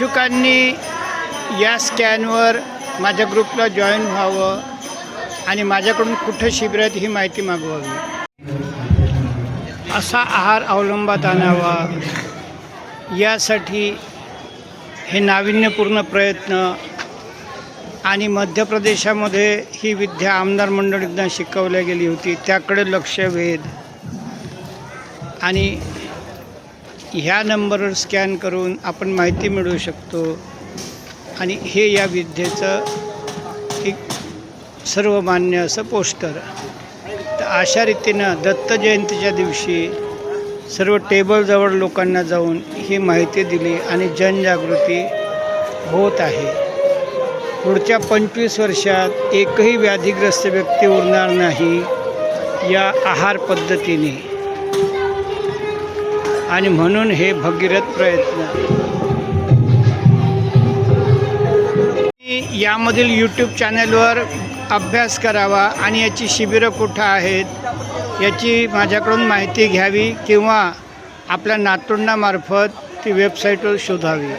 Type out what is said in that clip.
इच्छुकांनी या स्कॅनवर माझ्या ग्रुपला जॉईन व्हावं आणि माझ्याकडून कुठं शिबिरात ही माहिती मागवावी. असा आहार अवलंबात आणावा. यासाठी हे नाविन्यपूर्ण प्रयत्न आणि मध्य प्रदेशामध्ये ही विद्या आमदार मंडळींना शिकवल्या गेली होती. त्याकडे लक्ष वेध. आणि ह्या नंबरवर स्कॅन करून आपण माहिती मिळवू शकतो. आणि हे या विद्येचं एक सर्वमान्य असं पोस्टर. तर अशा रीतीनं दत्त जयंतीच्या दिवशी सर्व टेबलजवळ लोकांना जाऊन ही माहिती दिली आणि जनजागृती होत आहे. पुढच्या पंचवीस वर्षात एकही व्याधिग्रस्त व्यक्ती उरणार नाही या आहार पद्धतीने. आणि म्हणून हे भगीरथ प्रयत्न. यामधील यूट्यूब चॅनलवर अभ्यास करावा आणि याची शिबिरं कुठं आहेत याची माझ्याकडून माहिती घ्यावी किंवा आपल्या नातुंडामार्फत ती वेबसाईटवर शोधावी.